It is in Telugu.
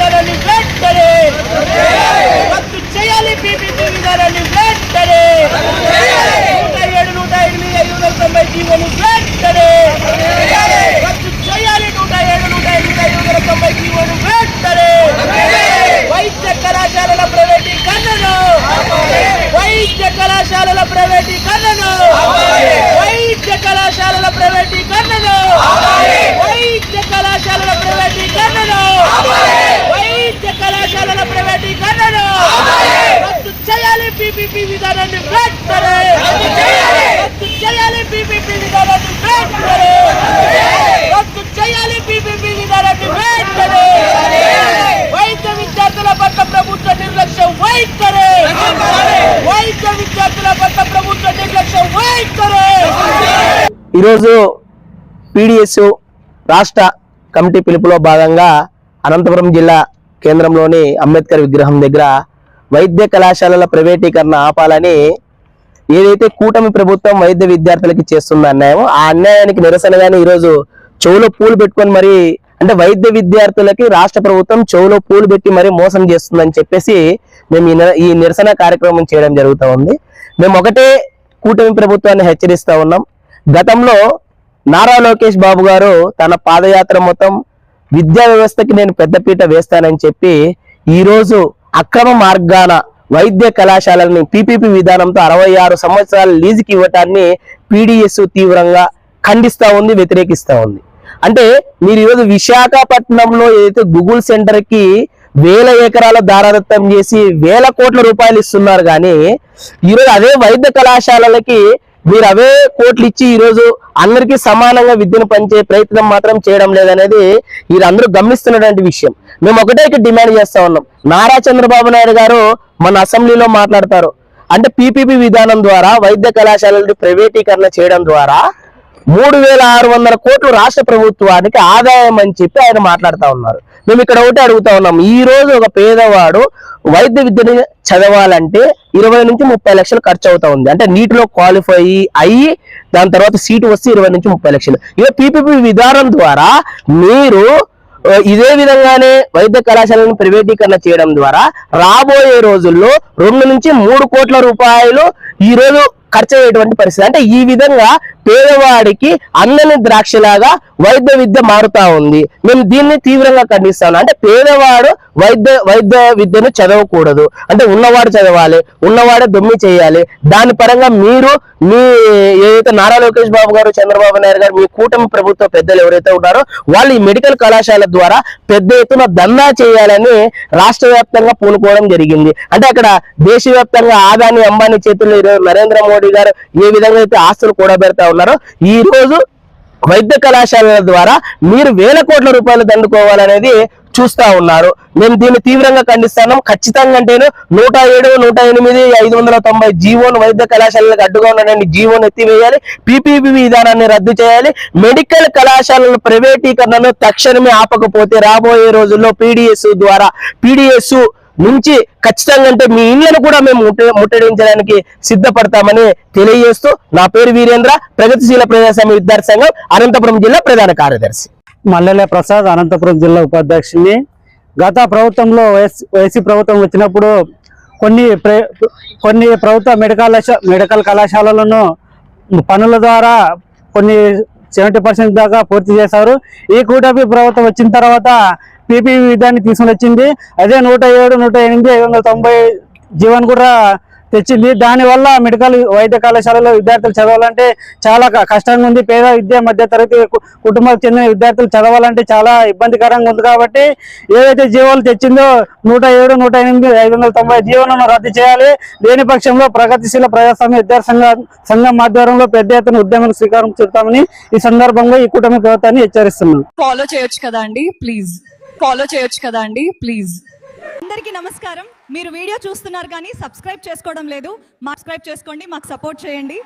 విధానాన్ని వెంటనే! రద్దు చేయాలి పీపీపీ విధానాన్ని వెంటనే నూట ఏడు నూట ఎనిమిది ఐదు వందల తొంభై జీవోలు వెంటనే రద్దు చేయాలి నూట ఏడు నూట ఎనిమిది ఐదు వందల తొంభై జీవోలు వెంటనే వైద్య కళాశాలల ప్రైవేటీకరణను వైద్య కళాశాలల ప్రైవేటీకరణను వైద్య కళాశాలల ప్రైవేటీకరణను వైద్య కళాశాలల ప్రైవేటీకరణను వైద్య కళాశాలల ప్రైవేటీకరణను రద్దు చేయాలి పీపీపీ విధానాన్ని వెంటనే రద్దు చేయాలి పీపీపీ విధానాన్ని వెంటనే రద్దు చేయాలి పీపీపీ విధానాన్ని వెంటనే వైద్య విద్యార్థుల పట్ల ప్రభుత్వ నిర్లక్ష్యం వైఖరే వైద్య విద్యార్థుల పట్ల ప్రభుత్వ నిర్లక్ష్యం వైఖరే ఈరోజు పీడిఎస్ రాష్ట్ర కమిటీ పిలుపులో భాగంగా అనంతపురం జిల్లా కేంద్రంలోని అంబేద్కర్ విగ్రహం దగ్గర వైద్య కళాశాలల ప్రైవేటీకరణ ఆపాలని ఏదైతే కూటమి ప్రభుత్వం వైద్య విద్యార్థులకి చేస్తున్న అన్యాయం ఆ అన్యాయానికి నిరసనగానే ఈరోజు చెవులో పూలు పెట్టుకొని మరి అంటే వైద్య విద్యార్థులకి రాష్ట్ర ప్రభుత్వం చెవులో పూలు పెట్టి మరి మోసం చేస్తుందని చెప్పేసి మేము ఈ ఈ నిరసన కార్యక్రమం చేయడం జరుగుతూ ఉంది. మేము ఒకటే కూటమి ప్రభుత్వాన్ని హెచ్చరిస్తూ ఉన్నాం. గతంలో నారా లోకేష్ బాబు గారు తన పాదయాత్ర మొత్తం విద్యా వ్యవస్థకి నేను పెద్దపీట వేస్తానని చెప్పి ఈరోజు అక్రమ మార్గాన వైద్య కళాశాలని పీపీపీ విధానంతో అరవై ఆరు సంవత్సరాల లీజుకి ఇవ్వటాన్ని పీడిఎస్ తీవ్రంగా ఖండిస్తా ఉంది వ్యతిరేకిస్తా ఉంది. అంటే మీరు ఈరోజు విశాఖపట్నంలో ఏదైతే గూగుల్ సెంటర్కి వేల ఎకరాల దారాదత్తం చేసి వేల కోట్ల రూపాయలు ఇస్తున్నారు కానీ ఈరోజు అదే వైద్య కళాశాలలకి మీరు అవే కోట్లు ఇచ్చి ఈరోజు అందరికీ సమానంగా విద్యను పంచే ప్రయత్నం మాత్రం చేయడం లేదనేది వీరందరూ గమనిస్తున్నటువంటి విషయం. మేము ఒకటే ఇక్కడ డిమాండ్ చేస్తా ఉన్నాం. నారా చంద్రబాబు నాయుడు గారు మన అసెంబ్లీలో మాట్లాడతారు. అంటే పీపీపీ విధానం ద్వారా వైద్య కళాశాలలు ప్రైవేటీకరణ చేయడం ద్వారా మూడు వేల ఆరు వందల కోట్లు రాష్ట్ర ప్రభుత్వానికి ఆదాయం అని చెప్పి ఆయన మాట్లాడుతూ ఉన్నారు. మేము ఇక్కడ ఒకటి అడుగుతా ఉన్నాం. ఈ రోజు ఒక పేదవాడు వైద్య విద్యని చదవాలంటే ఇరవై నుంచి ముప్పై లక్షలు ఖర్చు అవుతా ఉంది. అంటే నీటిలో క్వాలిఫై అయ్యి దాని తర్వాత సీటు వస్తే ఇరవై నుంచి ముప్పై లక్షలు. ఇక పీపీపీ విధానం ద్వారా మీరు ఇదే విధంగానే వైద్య కళాశాలను ప్రైవేటీకరణ చేయడం ద్వారా రాబోయే రోజుల్లో రెండు నుంచి మూడు కోట్ల రూపాయలు ఈ రోజు ఖర్చు అయ్యేటువంటి పరిస్థితి. అంటే ఈ విధంగా పేదవాడికి అందని ద్రాక్షలాగా వైద్య విద్య మారుతా ఉంది. మేము దీన్ని తీవ్రంగా ఖండిస్తాను. అంటే పేదవాడు వైద్య వైద్య విద్యను చదవకూడదు. అంటే ఉన్నవాడు చదవాలి ఉన్నవాడే దొమ్మి చేయాలి. దాని పరంగా మీరు మీ ఏదైతే నారా లోకేష్ బాబు గారు చంద్రబాబు నాయుడు గారు మీ కూటమి ప్రభుత్వ పెద్దలు ఎవరైతే ఉన్నారో వాళ్ళు ఈ మెడికల్ కళాశాల ద్వారా పెద్ద ఎత్తున దందా చేయాలని రాష్ట్ర వ్యాప్తంగా పూనుకోవడం జరిగింది. అంటే అక్కడ దేశవ్యాప్తంగా ఆదాని అంబానీ చేతుల్లో నరేంద్ర మోడీ గారు ఏ విధంగా అయితే ఆస్తులు కూడబెడతా ఉన్నారో ఈ రోజు వైద్య కళాశాలల ద్వారా మీరు వేల కోట్ల రూపాయలు దండుకోవాలనేది చూస్తా ఉన్నారు. మేము దీన్ని తీవ్రంగా ఖండిస్తాను ఖచ్చితంగా అంటేను నూట ఏడు నూట ఎనిమిది ఐదు వందల తొంభై జీవోను వైద్య కళాశాలకు అడ్డుగా ఉన్నటువంటి జీవోను ఎత్తివేయాలి. పీపీపీ విధానాన్ని రద్దు చేయాలి. మెడికల్ కళాశాలల ప్రైవేటీకరణను తక్షణమే ఆపకపోతే రాబోయే రోజుల్లో పీడిఎస్ ద్వారా పీడిఎస్ నుంచి ఖచ్చితంగా అంటే మీ ఇళ్ళను కూడా మేము ముట్టడించడానికి సిద్ధపడతామని తెలియజేస్తూ నా పేరు వీరేంద్ర ప్రగతిశీల ప్రజాస్వామ్య విద్యార్థి సంఘం అనంతపురం జిల్లా ప్రధాన కార్యదర్శి. మల్లెల ప్రసాద్ అనంతపురం జిల్లా ఉపాధ్యక్షుని. గత ప్రభుత్వంలో వైసీ ప్రభుత్వం వచ్చినప్పుడు కొన్ని కొన్ని ప్రభుత్వ మెడికల్ మెడికల్ కళాశాలలను పనుల ద్వారా కొన్ని సెవెంటీ పర్సెంట్ దాకా పూర్తి చేశారు. ఈ కూటమి ప్రభుత్వం వచ్చిన తర్వాత పీపీ విధాన్ని తీసుకుని వచ్చింది. అదే నూట ఏడు నూట ఎనిమిది ఐదు వందల తొంభై జీవన్ కూడా తెచ్చింది. దానివల్ల మెడికల్ వైద్య కళాశాలలో విద్యార్థులు చదవాలంటే చాలా క- కష్టంగా ఉంది. పేద విద్య మధ్య తరగతి కుటుంబాలకు చెందిన విద్యార్థులు చదవాలంటే చాలా ఇబ్బందికరంగా ఉంది కాబట్టి ఏదైతే జీవోలు తెచ్చిందో నూట ఏడు నూట ఎనిమిది ఐదు వందల తొంభై జీవోలను రద్దు చేయాలి. లేని పక్షంలో ప్రగతిశీల ప్రజాస్వామ్య విద్యార్థి సంఘ సంఘం ఆధ్వర్యంలో పెద్ద ఎత్తున ఉద్యమం శ్రీకారం చుడతామని ఈ సందర్భంగా ఈ కూటమి ప్రభుత్వాన్ని హెచ్చరిస్తున్నాం. ఫాలో చేయొచ్చు కదా అండి? ప్లీజ్ ఫాలో చేయొచ్చు కదా అండి? ప్లీజ్ అందరికీ నమస్కారం. మీరు వీడియో చూస్తున్నారు కానీ సబ్స్క్రైబ్ చేసుకోవడం లేదు. సబ్స్క్రైబ్ చేసుకోండి. మాకు సపోర్ట్ చేయండి.